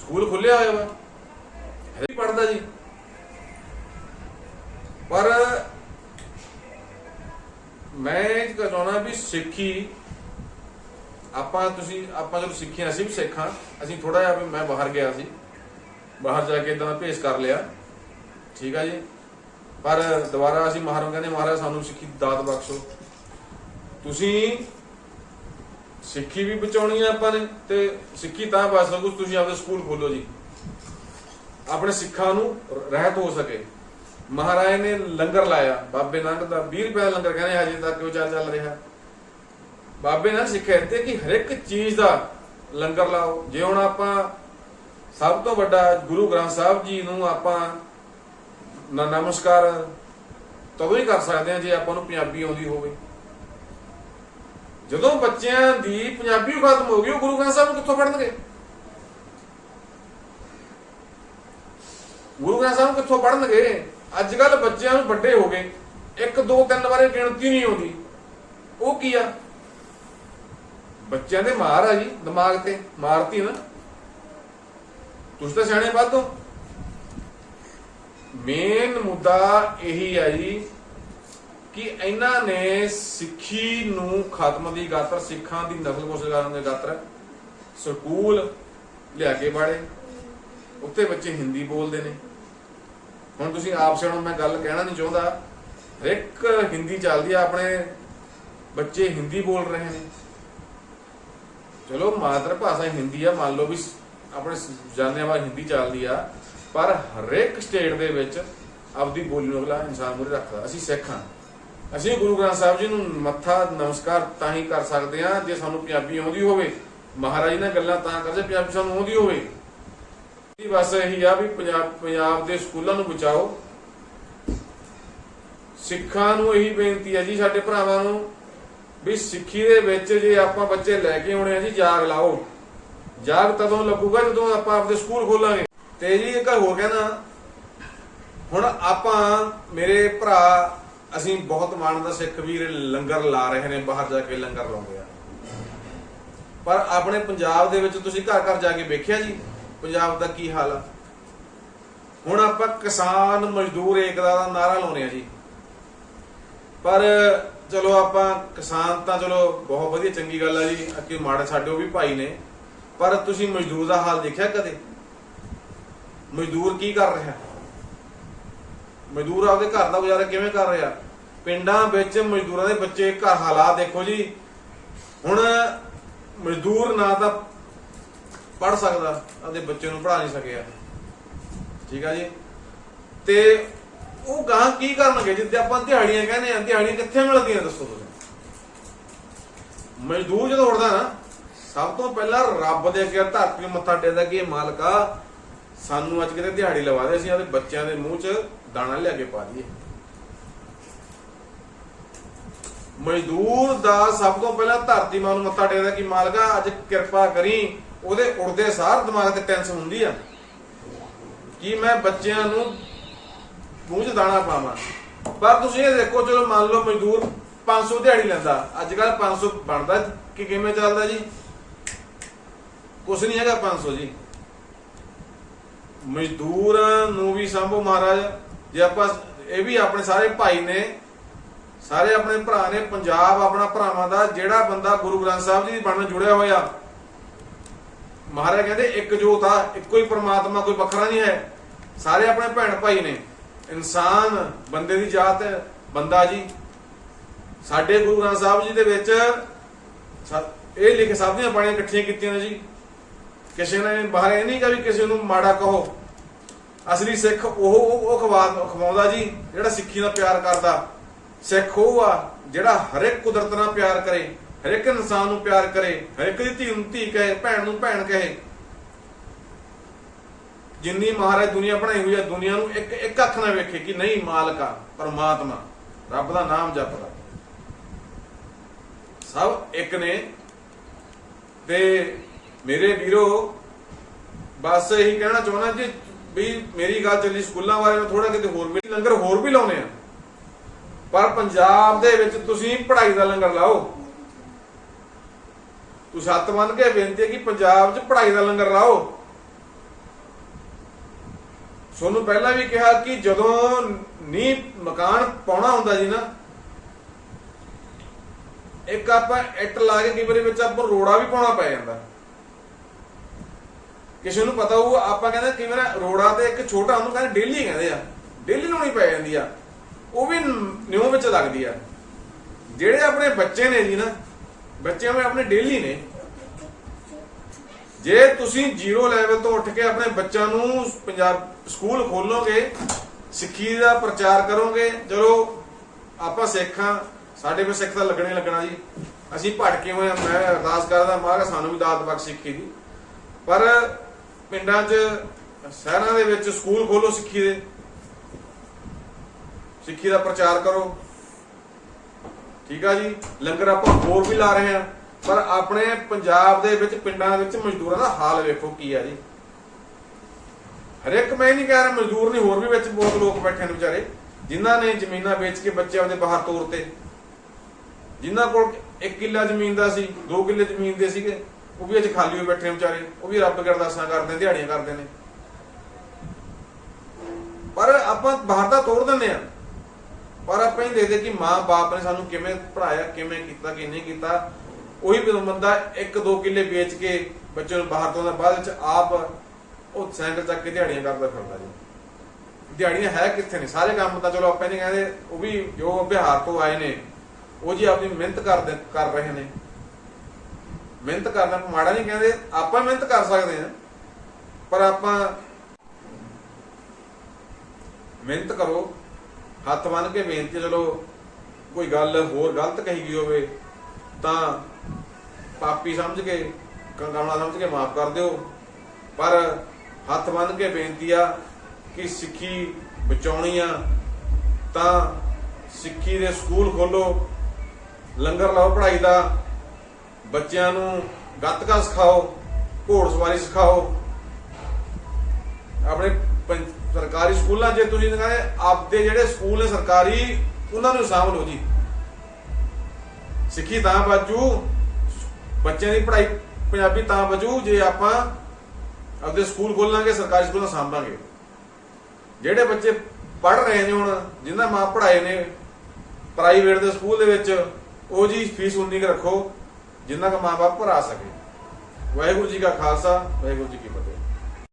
ਸਕੂਲ ਖੁੱਲਿਆ ਹੋਇਆ ਵਾ। ਹੈ ਪੜਦਾ ਜੀ। ਪਰ ਮੈਂ ਇਹ ਚਾਹੁੰਦਾ ਵੀ ਸਿੱਖੀ, ਆਪਾਂ ਤੁਸੀਂ, ਆਪਾਂ ਜਦੋਂ ਸਿੱਖਿਆ, ਅਸੀਂ ਵੀ ਸਿੱਖਾਂ। ਅਸੀਂ ਥੋੜਾ ਜਿਹਾ ਵੀ ਮੈਂ ਬਾਹਰ ਗਿਆ ਸੀ। ਬਾਹਰ ਜਾ ਕੇ ਇਦਾਂ ਦਾ ਭੇਸ ਕਰ ਲਿਆ। ਠੀਕ ਆ ਜੀ। ਪਰ ਦੁਬਾਰਾ ਅਸੀਂ ਮਹਾਰਾਜ ਕਹਿੰਦੇ, ਮਹਾਰਾਜ ਸਾਨੂੰ ਸਿੱਖੀ ਦਾਤ ਬਖਸ਼ੋ। ਤੁਸੀਂ ਸਿੱਖੀ ਵੀ ਬਚਾਉਣੀ ਆ ਆਪਾਂ ਨੇ ਤੇ ਸਿੱਖੀ ਤਾਂ ਬਚ ਸਕੂ ਤੁਸੀਂ ਆਪਦੇ ਸਕੂਲ ਖੋਲੋ ਜੀ। ਆਪਣੇ ਸਿੱਖਾਂ ਨੂੰ ਰਹਿਤ ਹੋ ਸਕੇ। ਮਹਾਰਾਜ ਨੇ ਲੰਗਰ ਲਾਇਆ, ਬਾਬੇ ਨਾਨਕ ਦਾ 20 ਰੁਪਏ ਦਾ ਲੰਗਰ ਕਹਿੰਦੇ ਹਜੇ ਤੱਕ ਉਹ ਚੱਲ ਚੱਲ ਰਿਹਾ। ਬਾਬੇ ਨੇ ਸਿੱਖਿਆ ਦਿੱਤੇ ਕਿ ਹਰ ਇੱਕ ਚੀਜ਼ ਦਾ ਲੰਗਰ ਲਾਓ। ਜੇ ਹੁਣ ਆਪਾਂ ਸਭ ਤੋਂ ਵੱਡਾ ਗੁਰੂ ਗ੍ਰੰਥ ਸਾਹਿਬ ਜੀ ਨੂੰ ਆਪਾਂ ਨ- ਨਮਸਕਾਰ, ਤਦੋਂ ਹੀ ਕਰ ਸਕਦੇ ਹਾਂ ਜੇ ਆਪਾਂ ਨੂੰ ਪੰਜਾਬੀ ਆਉਂਦੀ ਹੋਵੇ। ਜਦੋਂ ਬੱਚਿਆਂ ਦੀ ਪੰਜਾਬੀ ਖਤਮ ਹੋ ਗਈ, ਉਹ ਗੁਰੂ ਗ੍ਰੰਥ ਸਾਹਿਬ ਨੂੰ ਕਿੱਥੋਂ ਪੜਨਗੇ ਗੁਰੂ ਗ੍ਰੰਥ ਸਾਹਿਬ ਨੂੰ ਕਿੱਥੋਂ ਪੜਨਗੇ ਅੱਜ ਕੱਲ ਬੱਚਿਆਂ ਨੂੰ ਵੱਡੇ ਹੋ ਗਏ। ਇੱਕ, ਦੋ, ਤਿੰਨ ਵਾਰੇ ਗਿਣਤੀ ਨਹੀਂ ਆਉਂਦੀ। ਉਹ ਕੀ ਆ? ਬੱਚਿਆਂ ਦੇ ਮਾਰ ਆ ਜੀ, ਦਿਮਾਗ ਤੇ। ਮਾਰਤੀ ਨਾ। ਤੁਸੀਂ ਤਾਂ ਸਿਆਣੇ ਵੱਧ ਹੋ ਮੇਨ ਮੁੱਦਾ ਇਹੀ ਆ ਜੀ ਕਿ ਇਹਨਾਂ ਨੇ ਸਿੱਖੀ ਨੂੰ ਖਤਮ ਦੀ ਗਾਤਰ, ਸਿੱਖਾਂ ਦੀ ਨਸਲ ਕੋਸ਼ਿਸ਼ ਕਰਨ ਦੇ ਗਾਤਰ ਸਕੂਲ ਲਿਆ ਕੇ ਬਾੜੇ ਉੱਥੇ ਬੱਚੇ ਹਿੰਦੀ ਬੋਲਦੇ ਨੇ। ਹੁਣ ਤੁਸੀਂ ਆਪ ਸਿਆਣੋ, ਮੈਂ ਗੱਲ ਕਹਿਣਾ ਨਹੀਂ ਚਾਹੁੰਦਾ। ਹਰ ਇੱਕ ਹਿੰਦੀ ਚੱਲਦੀ ਆ, ਆਪਣੇ ਬੱਚੇ ਹਿੰਦੀ ਬੋਲ ਰਹੇ ਨੇ। ਚਲੋ, ਮਾਤਰ ਭਾਸ਼ਾ ਹਿੰਦੀ ਆ, ਮੰਨ ਲਓ ਵੀ ਆਪਣੇ ਜਾਣਿਆਵਾ ਹਿੰਦੀ ਚੱਲਦੀ ਆ। ਪਰ ਹਰੇਕ ਸਟੇਟ ਦੇ ਵਿੱਚ ਆਪਦੀ ਬੋਲੀ ਨੂੰ ਅਗਲਾ ਇਨਸਾਨ ਮੂਰੇ ਰੱਖਦਾ। ਅਸੀਂ ਸਿੱਖ ਹਾਂ। ਅਸੀਂ ਗੁਰੂ ਗ੍ਰੰਥ ਸਾਹਿਬ ਜੀ ਨੂੰ ਮੱਥਾ ਨਮਸਕਾਰ ਤਾਂ ਹੀ ਕਰ ਸਕਦੇ ਹਾਂ ਜੇ ਸਾਨੂੰ ਪੰਜਾਬੀ ਆਉਂਦੀ ਹੋਵੇ। ਮਹਾਰਾਜ ਨੇ ਗੱਲਾਂ ਤਾਂ ਕਰਦੇ ਪੰਜਾਬੀ ਸਾਨੂੰ ਆਉਂਦੀ ਹੋਵੇ। ਇਹ ਬਸ ਇਹੀ ਆ ਵੀ ਪੰਜਾਬ ਪੰਜਾਬ ਦੇ ਸਕੂਲਾਂ ਨੂੰ ਬਚਾਓ। ਸਿੱਖਾਂ ਨੂੰ ਇਹੀ ਬੇਨਤੀ ਹੈ ਜੀ ਸਾਡੇ ਭਰਾਵਾਂ ਨੂੰ ਵੀ ਸਿੱਖੀ ਦੇ ਵਿੱਚ ਜੇ ਆਪਾਂ ਬੱਚੇ ਲੈ ਕੇ ਆਉਣੇ ਆ ਜੀ, ਜਾਗ ਲਾਓ। ਜਾਗ ਤਦੋਂ ਲੱਗੂਗਾ ਜਦੋਂ ਆਪਾਂ ਆਪਦੇ ਸਕੂਲ ਖੋਲਾਂਗੇ। ਤੇ ਜੀ ਇੱਕ ਹੋਰ ਕਹਿਣਾ। ਹੁਣ ਆਪਾਂ ਮੇਰੇ ਭਰਾ, ਅਸੀਂ ਬਹੁਤ ਮਾਣਦਾ ਸਿੱਖ ਵੀਰ, ਲੰਗਰ ਲਾ ਰਹੇ ਨੇ, ਬਾਹਰ ਜਾ ਕੇ ਲੰਗਰ ਲਾਉਂਦੇ ਆ। ਪਰ ਆਪਣੇ ਪੰਜਾਬ ਦੇ ਵਿੱਚ ਤੁਸੀਂ ਘਰ ਘਰ ਜਾ ਕੇ ਵੇਖਿਆ ਜੀ, ਪੰਜਾਬ ਦਾ ਕੀ ਹਾਲ ਆ? ਹੁਣ ਆਪਾਂ ਕਿਸਾਨ ਮਜ਼ਦੂਰ ਏਕਤਾ ਦਾ ਨਾਰਾ ਲਾਉਨੇ ਆ ਜੀ। ਪਰ ਚਲੋ ਆਪਾਂ ਕਿਸਾਨ ਤਾਂ ਚਲੋ ਬਹੁਤ ਵਧੀਆ, ਚੰਗੀ ਗੱਲ ਆ ਜੀ। ਅੱਗੇ ਮਾੜੇ ਸਾਡੇ ਉਹ ਵੀ ਭਾਈ ਨੇ। ਪਰ ਤੁਸੀਂ ਮਜ਼ਦੂਰ ਦਾ ਹਾਲ ਦੇਖਿਆ ਕਦੇ? ਮਜ਼ਦੂਰ ਕੀ ਕਰ ਰਿਹਾ? ਮਜ਼ਦੂਰ ਆਪਦੇ ਘਰ ਦਾ ਗੁਜ਼ਾਰਾ ਕਿਵੇਂ ਕਰ ਰਿਹਾ? ਪਿੰਡਾਂ ਵਿੱਚ ਮਜ਼ਦੂਰਾਂ ਦੇ ਬੱਚੇ ਘਰ ਹਾਲਾਤ ਦੇਖੋ ਜੀ। ਹੁਣ ਮਜ਼ਦੂਰ ਨਾ ਤਾਂ ਪੜ ਸਕਦਾ, ਆਪਦੇ ਬੱਚੇ ਨੂੰ ਪੜਾ ਨਹੀਂ ਸਕਿਆ। ਠੀਕ ਆ ਜੀ? ਤੇ ਉਹ ਗਾਂ ਕੀ ਕਰਨਗੇ ਜਿੱਦੇ ਆਪਾਂ ਦਿਹਾੜੀਆਂ ਕਹਿੰਦੇ ਆ, ਦਿਹਾੜੀਆਂ ਕਿੱਥੇ ਮਿਲਦੀਆਂ ਦੱਸੋ ਤੁਸੀਂ? ਮਜ਼ਦੂਰ ਜਦੋਂ ਉੱਠਦਾ ਨਾ, ਸਭ ਤੋਂ ਪਹਿਲਾਂ ਰੱਬ ਦੇ ਅੱਗੇ ਧਰਤੀ ਮੱਥਾ ਟੇਕਦਾ ਕਿ ਇਹ ਮਾਲਕਾ ਸਾਨੂੰ ਅੱਜ ਕਿਤੇ ਦਿਹਾੜੀ ਲਵਾ ਦੇ, ਅਸੀਂ ਆਪਣੇ ਬੱਚਿਆਂ ਦੇ ਮੂੰਹ 'ਚ ਦਾਣਾ ਲਿਆ ਕੇ ਪਾ ਦਈਏ। ਮਜ਼ਦੂਰ ਦਾ ਸਭ ਤੋਂ ਪਹਿਲਾਂ ਧਰਤੀ ਮਾਂ ਨੂੰ ਮੱਥਾ ਟੇਕਦਾ ਕਿ ਮਾਲਕਾ, ਅੱਜ ਕਿਰਪਾ ਕਰੀ, ਉਹਦੇ ਉੜਦੇ ਸਾਰ ਦਿਮਾਗ ਤੇ ਟੈਨਸ਼ਨ ਹੁੰਦੀ ਆ। ਕਿ ਮੈਂ ਬੱਚਿਆਂ ਨੂੰ ਮੂੰਹ 'ਚ ਦਾਣਾ ਪਾਵਾਂ। ਪਰ ਤੁਸੀਂ ਇਹ ਦੇਖੋ, ਚਲੋ ਮੰਨ ਲਓ ਮਜ਼ਦੂਰ 500 ਦਿਹਾੜੀ ਲੈਂਦਾ। ਅੱਜ ਕੱਲ 500 ਬਣਦਾ, ਕਿ ਕਿਵੇਂ ਚੱਲਦਾ ਜੀ? ਕੁਛ ਨਹੀਂ ਹੈਗਾ 500 ਜੀ। ਮਜ਼ਦੂਰਾਂ ਨੂੰ ਵੀ ਸੰਭੋ ਮਹਾਰਾਜ। ਜੇ ਆਪਾਂ ਇਹ ਵੀ ਆਪਣੇ ਸਾਰੇ ਭਾਈ ਨੇ, ਸਾਰੇ ਆਪਣੇ ਭਰਾ ਨੇ, ਪੰਜਾਬ ਆਪਣਾ ਭਰਾਵਾਂ ਦਾ, ਜਿਹੜਾ ਬੰਦਾ ਗੁਰੂ ਗ੍ਰੰਥ ਸਾਹਿਬ ਜੀ ਦੀ ਬਣ ਨਾਲ ਜੁੜਿਆ ਹੋਇਆ, ਮਹਾਰਾਜ ਕਹਿੰਦੇ ਇੱਕ ਜੋਤ ਆ, ਇੱਕੋ ਹੀ ਪ੍ਰਮਾਤਮਾ, ਕੋਈ ਵੱਖਰਾ ਨਹੀਂ ਹੈ। ਸਾਰੇ ਆਪਣੇ ਭੈਣ ਭਾਈ ਨੇ। ਇਨਸਾਨ, ਬੰਦੇ ਦੀ ਜਾਤ ਹੈ, ਬੰਦਾ ਜੀ। ਸਾਡੇ ਗੁਰੂ ਗ੍ਰੰਥ ਸਾਹਿਬ ਜੀ ਦੇ ਵਿੱਚ ਇਹ ਲਿਖ, ਸਭ ਦੀਆਂ ਬਾਣੀਆਂ ਇਕੱਠੀਆਂ ਕੀਤੀਆਂ ਨੇ ਜੀ। ਕਿਸੇ ਨੇ ਬਾਹਰ ਇਹ ਨਹੀਂ ਕਿ ਵੀ ਕਿਸੇ ਨੂੰ ਮਾੜਾ ਕਹੋ। ਅਸਲੀ ਸਿੱਖ ਉਹ ਉਹ ਖਵਾ- ਖਵਾਉਂਦਾ ਜੀ, ਜਿਹੜਾ ਸਿੱਖੀ ਨਾਲ ਪਿਆਰ ਕਰਦਾ। ਸਿੱਖ ਉਹ ਆ ਜਿਹੜਾ ਹਰ ਇੱਕ ਕੁਦਰਤ ਨਾਲ ਪਿਆਰ ਕਰੇ, ਹਰ ਇੱਕ ਇਨਸਾਨ ਨੂੰ ਪਿਆਰ ਕਰੇ, ਹਰ ਇੱਕ ਦੀ ਧੀ ਨੂੰ ਧੀ ਕਹੇ, ਭੈਣ ਨੂੰ ਭੈਣ ਕਹੇ। ਜਿੰਨੀ ਮਹਾਰਾਜ ਦੁਨੀਆ ਬਣਾਈ ਹੋਈ ਆ, ਦੁਨੀਆ ਨੂੰ ਇੱਕ ਇੱਕ ਅੱਖ ਨਾਲ ਵੇਖੇ ਕਿ ਨਹੀਂ ਮਾਲਕ ਆ, ਪਰਮਾਤਮਾ, ਰੱਬ ਦਾ ਨਾਮ ਜਪਦਾ। ਸਭ ਇੱਕ ਨੇ ਤੇ ਮੇਰੇ ਵੀਰੋ, ਬਸ ਇਹੀ ਕਹਿਣਾ ਚਾਹੁੰਦਾ ਜੀ ਵੀ ਮੇਰੀ ਗੱਲ ਚੱਲੀ ਸਕੂਲਾਂ ਬਾਰੇ ਮੈਂ ਥੋੜਾ ਕਿਤੇ ਹੋਰ ਵੀ ਲੰਗਰ ਹੋਰ ਵੀ ਲਾਉਨੇ ਆ। ਪਰ ਪੰਜਾਬ ਦੇ ਵਿੱਚ ਤੁਸੀਂ ਪੜ੍ਹਾਈ ਦਾ ਲੰਗਰ ਲਾਓ। ਤੁਸੀਂ ਹੱਥ ਮੰਨ ਕੇ ਬੇਨਤੀ ਹੈ ਕਿ ਪੰਜਾਬ 'ਚ ਪੜ੍ਹਾਈ ਦਾ ਲੰਗਰ ਲਾਓ। ਤੁਹਾਨੂੰ ਪਹਿਲਾਂ ਵੀ ਕਿਹਾ ਕਿ ਜਦੋਂ ਨੀ ਮਕਾਨ ਪਾਉਣਾ ਹੁੰਦਾ ਜੀ ਨਾ, ਇੱਕ ਆਪਾਂ ਇੱਟ ਲਾ ਕੇ ਕਈ ਵਾਰੀ ਵਿੱਚ ਆਪਾਂ ਰੋੜਾ ਵੀ ਪਾਉਣਾ ਪੈ ਜਾਂਦਾ। ਕਿਸੇ ਨੂੰ ਪਤਾ ਹੋਊ, ਆਪਾਂ ਕਹਿੰਦੇ ਕਈ ਵਾਰ ਰੋੜਾ ਤੇ ਇੱਕ ਛੋਟਾ ਉਹਨੂੰ ਕਹਿੰਦੇ ਡੇਲੀ ਕਹਿੰਦੇ ਆ, ਡੇਲੀ ਲਾਉਣੀ ਪੈ ਜਾਂਦੀ ਆ, ਉਹ ਵੀ ਨਿਉ ਵਿੱਚ ਲੱਗਦੀ ਆ। ਜਿਹੜੇ ਆਪਣੇ ਬੱਚੇ ਨੇ ਜੀ ਨਾ, ਬੱਚੇ ਆਪਣੇ ਆਪਣੇ ਡੇਲੀ ਨੇ। ਜੇ ਤੁਸੀਂ ਜ਼ੀਰੋ ਲੈਵਲ ਤੋਂ ਉੱਠ ਕੇ ਆਪਣੇ ਬੱਚਿਆਂ ਨੂੰ ਪੰਜਾਬ ਸਕੂਲ ਖੋਲੋਗੇ, ਸਿੱਖੀ ਦਾ ਪ੍ਰਚਾਰ ਕਰੋਗੇ, ਚਲੋ ਆਪਾਂ ਸਿੱਖਾਂ, ਸਾਡੇ ਵਿੱਚ ਸਿੱਖ ਤਾਂ ਲੱਗਣੇ ਹੀ ਲੱਗਣਾ ਜੀ। ਅਸੀਂ ਭਟਕੇ ਹੋਏ ਮੈਂ ਅਰਦਾਸ ਕਰਦਾ, ਮਹਾਰਾਜ ਸਾਨੂੰ ਵੀ ਦਾਤ ਬਖਸ਼ ਸਿੱਖੀ ਦੀ। ਪਰ ਪਿੰਡਾਂ 'ਚ, ਸ਼ਹਿਰਾਂ ਦੇ ਵਿੱਚ ਸਕੂਲ ਖੋਲੋ ਸਿੱਖੀ ਦੇ। ਸਿੱਖੀ ਦਾ ਪ੍ਰਚਾਰ ਕਰੋ। ਠੀਕ ਆ ਜੀ? ਲੰਗਰ ਆਪਾਂ ਹੋਰ ਵੀ ਲਾ ਰਹੇ ਆ ਪਰ ਆਪਣੇ ਪੰਜਾਬ ਦੇ ਵਿੱਚ, ਪਿੰਡਾਂ ਵਿੱਚ ਮਜ਼ਦੂਰਾਂ ਦਾ ਹਾਲ ਵੇਖੋ ਕੀ ਆ ਜੀ। ਹਰੇਕ, ਮੈਂ ਨਹੀਂ ਕਹਿ ਰਿਹਾ ਮਜ਼ਦੂਰ ਨਹੀਂ, ਹੋਰ ਵੀ ਵਿੱਚ ਬਹੁਤ ਲੋਕ ਬੈਠੇ ਨੇ ਵਿਚਾਰੇ, ਜਿਨ੍ਹਾਂ ਨੇ ਜ਼ਮੀਨਾਂ ਵੇਚ ਕੇ ਬੱਚੇ ਆਪਦੇ ਬਾਹਰ ਤੋਰਤੇ। ਜਿਨ੍ਹਾਂ ਕੋਲ 1 ਕਿੱਲਾ ਜ਼ਮੀਨ ਦਾ ਸੀ 2 ਕਿੱਲੇ ਜ਼ਮੀਨ ਦੇ ਸੀਗੇ। ਉਹ ਵੀ ਅੱਜ ਖਾਲੀ ਹੋਏ ਬੈਠੇ ਵਿਚਾਰੇ, ਉਹ ਵੀ ਰੱਬ ਅਰਦਾਸਾਂ ਕਰਦੇ ਨੇ, ਦਿਹਾੜੀਆਂ ਕਰਦੇ ਨੇ। ਪਰ ਆਪਾਂ ਬਾਹਰ ਦਾ ਤੋੜ ਦਿੰਦੇ ਆ। ਪਰ ਆਪਾਂ ਹੀ ਦੇਖਦੇ ਕਿ ਮਾਂ-ਬਾਪ ਨੇ ਸਾਨੂੰ ਕਿਵੇਂ ਪੜਾਇਆ ਕਿਵੇਂ ਕੀਤਾ ਕਿ ਨਹੀਂ ਕੀਤਾ। ਉਹੀ ਬੰਦਾ 1-2 ਕਿੱਲੇ ਵੇਚ ਕੇ ਬੱਚੇ ਨੂੰ ਬਾਹਰ ਤੋਂ ਦਾ ਬਾਅਦ ਵਿੱਚ ਆਪ ਉਹ ਸਾਈਕਲ ਚੱਕ ਕੇ ਦਿਹਾੜੀਆਂ ਕਰਦਾ ਫਿਰਦਾ ਜੀ। ਦਿਹਾੜੀਆਂ ਹੈ ਕਿੱਥੇ ਨੇ? ਸਾਰੇ ਕੰਮ ਤਾਂ ਚਲੋ ਆਪਾਂ ਨਹੀਂ ਕਹਿੰਦੇ, ਉਹ ਵੀ ਜੋ ਬਿਹਾਰ ਤੋਂ ਆਏ ਨੇ, ਉਹ ਜੀ ਆਪਣੀ ਮਿਹਨਤ ਕਰਦੇ, ਕਰ ਰਹੇ ਨੇ। ਮਿਹਨਤ ਕਰਨਾ ਮਾੜਾ ਨਹੀਂ ਕਹਿੰਦੇ, ਆਪਾਂ ਮਿਹਨਤ ਕਰ ਸਕਦੇ ਹਾਂ, ਪਰ ਆਪਾਂ ਮਿਹਨਤ ਕਰੋ, ਹੱਥ ਬੰਨ ਕੇ ਬੇਨਤੀ ਚਲੋ, ਕੋਈ ਗੱਲ ਹੋਰ ਗਲਤ ਕਹੀ ਗਈ ਹੋਵੇ, ਤਾਂ ਪਾਪੀ ਸਮਝ ਕੇ ਕੰਗਾਣਾ ਸਮਝ ਕੇ ਮਾਫ ਕਰ ਦਿਓ, ਪਰ ਹੱਥ ਬੰਨ ਕੇ ਬੇਨਤੀ ਆ ਕਿ ਸਿੱਖੀ ਬਚਾਉਣੀ ਆ, ਤਾਂ ਸਿੱਖੀ ਦੇ ਸਕੂਲ ਖੋਲੋ, ਲੰਗਰ ਲਾਓ ਪੜ੍ਹਾਈ ਦਾ ਬੱਚਿਆਂ ਨੂੰ ਗੱਤਕਾ ਸਿਖਾਓ, ਘੋੜ ਸਵਾਰੀ ਸਿਖਾਓ। ਆਪਣੇ ਸਰਕਾਰੀ ਸਕੂਲਾਂ 'ਚ ਤੁਸੀਂ ਕਹਿੰਦੇ ਆਪਦੇ ਜਿਹੜੇ ਸਕੂਲ ਨੇ ਸਰਕਾਰੀ, ਉਹਨਾਂ ਨੂੰ ਸ਼ਾਮਲ ਹੋ ਜੀ। ਸਿੱਖੀ ਤਾਂ ਬਾਜੂ, ਬੱਚਿਆਂ ਦੀ ਪੜ੍ਹਾਈ ਪੰਜਾਬੀ ਤਾਂ ਬਚੂ ਜੇ ਆਪਾਂ ਆਪਦੇ ਸਕੂਲ ਖੋਲਾਂਗੇ, ਸਰਕਾਰੀ ਸਕੂਲਾਂ ਸਾਂਭਾਂਗੇ। ਜਿਹੜੇ ਬੱਚੇ ਪੜ੍ਹ ਰਹੇ ਨੇ ਹੁਣ, ਜਿਨ੍ਹਾਂ ਮਾਂ ਪੜ੍ਹਾਏ ਨੇ, ਪ੍ਰਾਈਵੇਟ ਦੇ ਸਕੂਲ ਦੇ ਵਿੱਚ, ਉਹ ਜੀ ਫੀਸ ਉਨੀ ਕੁ ਰੱਖੋ। ਜਿੰਨਾ ਕੁ ਮਾਂ-ਬਾਪ ਭਰਾ ਸਕੇ। ਵਾਹਿਗੁਰੂ ਜੀ ਕਾ ਖਾਲਸਾ ਵਾਹਿਗੁਰੂ ਜੀ ਕੀ ਫਤਿਹ।